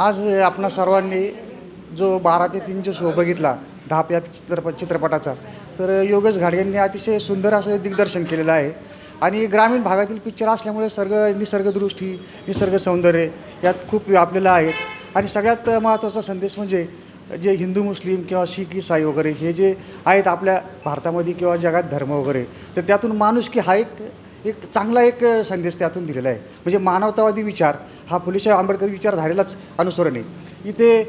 आज आपणा सर्वांनी जो बारा ते तीनचा शो बघितला धाप या चित्रपट चित्रपटाचा तर योगेश घाड यांनी अतिशय सुंदर असं दिग्दर्शन केलेलं आहे. आणि ग्रामीण भागातील पिक्चर असल्यामुळे सर्ग निसर्गदृष्टी निसर्ग सौंदर्य यात खूप व्यापलेलं आहे. आणि सगळ्यात महत्त्वाचा संदेश म्हणजे जे हिंदू मुस्लिम किंवा शीख इसाई वगैरे हे जे आहेत आपल्या भारतामध्ये किंवा जगात धर्म वगैरे तर त्यातून माणुसकी हा एक एक चांगला एक संदेश त्यातून दिलेला आहे. म्हणजे मानवतावादी विचार हा फुलेशाह आंबेडकर विचारधारेलाच अनुसरण आहे. इथे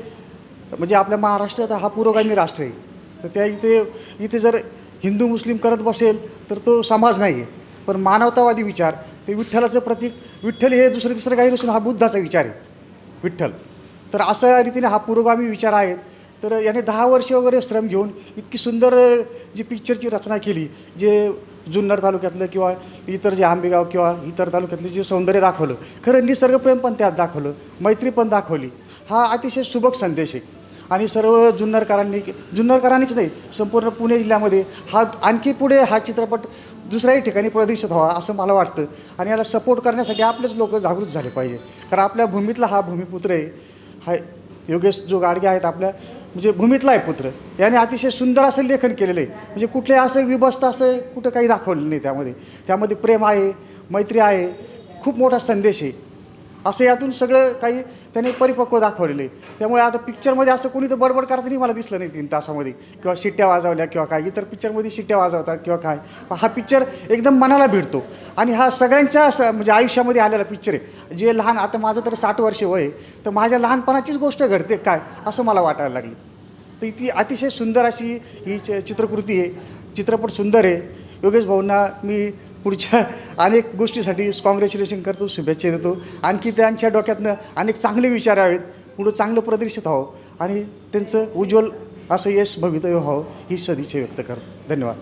म्हणजे आपल्या महाराष्ट्रात हा पुरोगामी राष्ट्र आहे. तर त्या इथे इथे जर हिंदू मुस्लिम करत बसेल तर तो समाज नाही आहे. पण मानवतावादी विचार ते विठ्ठलाचं प्रतीक विठ्ठल हे दुसरं तिसरं काही नसून हा बुद्धाचा विचार आहे. विठ्ठल. तर अशा रीतीने हा पुरोगामी विचार आहेत तर याने दहा वर्ष वगैरे श्रम घेऊन इतकी सुंदर जी पिक्चरची रचना केली जे जुन्नर तालुक्यातलं किंवा इतर जे आंबेगाव किंवा इतर तालुक्यातलं जे सौंदर्य दाखवलं खरं निसर्गप्रेम पण त्यात दाखवलं मैत्री पण दाखवली. हा अतिशय सुबक संदेश आहे. आणि सर्व जुन्नरकरांनी जुन्नरकरांनीच नाही संपूर्ण पुणे जिल्ह्यामध्ये हा आणखी पुढे हा चित्रपट दुसऱ्याही ठिकाणी प्रदर्शित व्हावा असं मला वाटतं. आणि याला सपोर्ट करण्यासाठी आपलेच लोक जागृत झाले पाहिजे. कारण आपल्या भूमीतला हा भूमिपुत्र आहे. हा योगेश जो गाडगे आहेत आपल्या म्हणजे भूमीतला आहे पुत्र. याने अतिशय सुंदर असं लेखन केलेलं आहे. म्हणजे कुठले असं विभस्त असं कुठं काही दाखवलं नाही त्यामध्ये. त्यामध्ये प्रेम आहे मैत्री आहे खूप मोठा संदेश आहे. असं यातून सगळं काही त्याने परिपक्व दाखवलेलं आहे. त्यामुळे आता पिक्चरमध्ये असं कोणी तर बडबड करताना मला दिसलं नाही तीन तासामध्ये. किंवा शिट्ट्या वाजवल्या किंवा काय इतर पिक्चरमध्ये शिट्ट्या वाजवतात किंवा काय. हा पिक्चर एकदम मनाला भिडतो. आणि हा सगळ्यांच्या असं म्हणजे आयुष्यामध्ये आलेला पिक्चर आहे. जे लहान आता माझं तर साठ वर्ष वय आहे, तर माझ्या लहानपणाचीच गोष्ट घडते काय असं मला वाटायला लागलं. तर ती अतिशय सुंदर अशी ही च चित्रकृती आहे. चित्रपट सुंदर आहे. योगेश भाऊंना मी पुढच्या अनेक गोष्टीसाठी कॉंग्रॅच्युलेशन करतो शुभेच्छा देतो. आणखी त्यांच्या डोक्यातनं अनेक चांगले विचार आहेत. पुढं चांगलं प्रदर्शित व्हावं. आणि त्यांचं उज्ज्वल असं यश भवितव्य व्हावं ही सदिच्छा व्यक्त करतो. धन्यवाद.